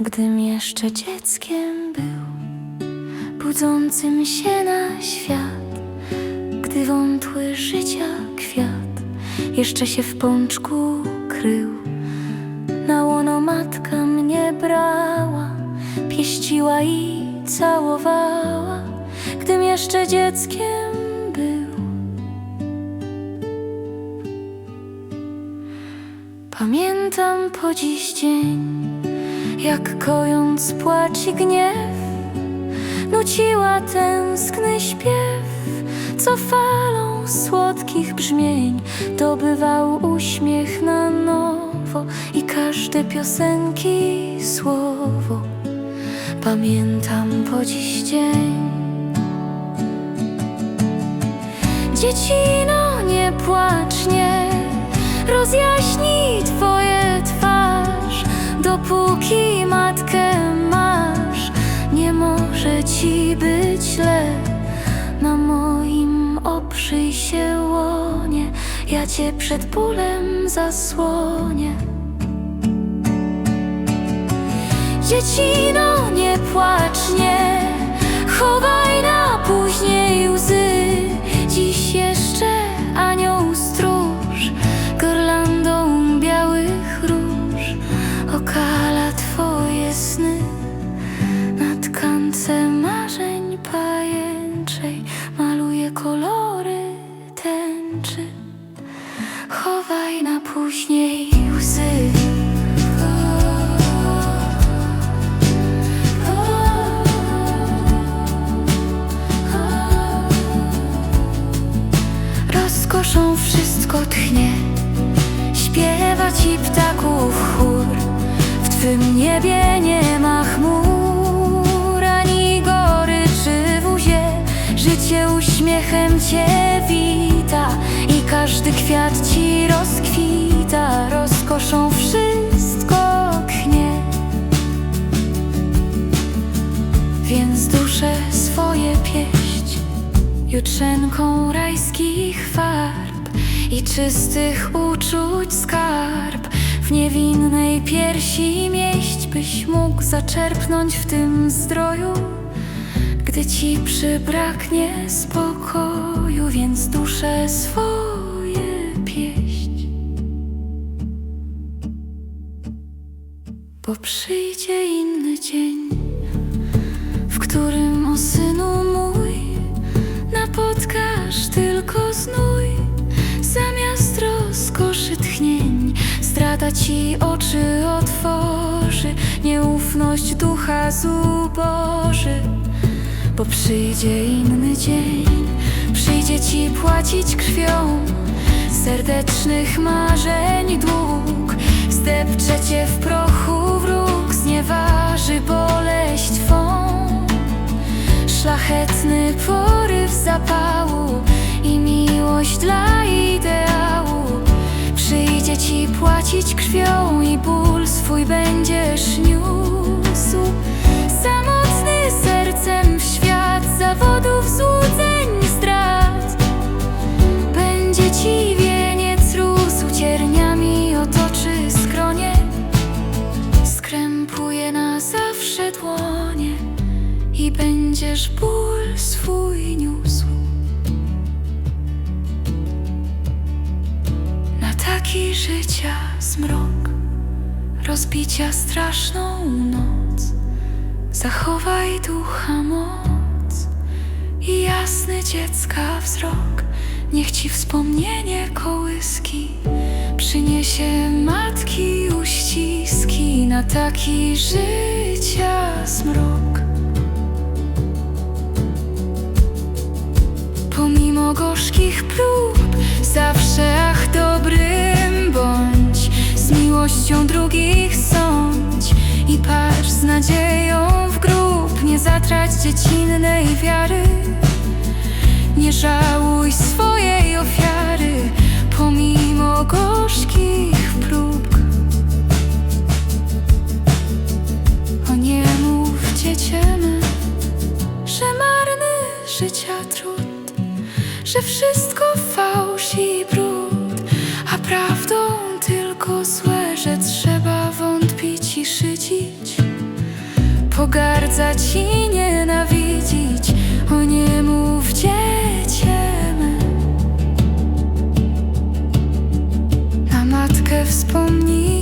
gdym jeszcze dzieckiem był, budzącym się na świat, gdy wątły życia kwiat jeszcze się w pączku krył. Na łono matka mnie brała, pieściła i całowała, gdym jeszcze dzieckiem był. Pamiętam po dziś dzień, jak kojąc płacz i gniew, nuciła tęskny śpiew, co falą słodkich brzmień dobywał uśmiech na nowo i każde piosenki słowo. Pamiętam po dziś dzień. Dziecino, nie płacz, nie rozjaśnij twoje ja cię przed bólem zasłonię. Dziecino, nie płacz, nie chowaj na później łzy. Dziś jeszcze anioł stróż girlandą białych róż okala twoje sny na tkance tchnie Śpiewa ci ptaków chór. W twym niebie nie ma chmur Ani goryczy w łzie Życie uśmiechem cię wita I każdy kwiat ci rozkwita. Rozkoszą wszystko knie. Więc duszę swoje pieść Jutrzenką rajskich farb I czystych uczuć skarb W niewinnej piersi mieść Byś mógł zaczerpnąć w tym zdroju Gdy ci przybraknie spokoju Więc duszę swoje pieść Bo przyjdzie inny dzień w którym o synu mój napotkasz tylko znój. Ci oczy otworzy, nieufność ducha zuboży. Bo przyjdzie inny dzień, przyjdzie ci płacić krwią serdecznych marzeń dług. Zdepcze cię w prochu wróg, znieważy boleść twą. Szlachetny poryw zapału i miłość dla ideału Przyjdzie ci płacić krwią i ból swój będziesz niósł. Samotny sercem w świat zawodów, złudzeń, zdrad Będzie ci wieniec rósł, cierniami otoczy skronie. Skrępuje na zawsze dłonie i będziesz ból życia zmrok, rozbicia straszną noc, zachowaj ducha moc i jasny dziecka wzrok. Niech ci wspomnienie kołyski przyniesie matki uściski na taki życia zmrok. Pomimo gorzkich prób, zawsze ach. Z miłością drugich sądź i patrz z nadzieją w grób. Nie zatrać dziecinnej wiary, nie żałuj swojej ofiary, pomimo gorzkich prób. O nie mów dzieciemy, że marny życia trud że wszystko fałsz i brud, zdradzać i nienawidzić. O nie mów dziecię me Na matkę wspomnij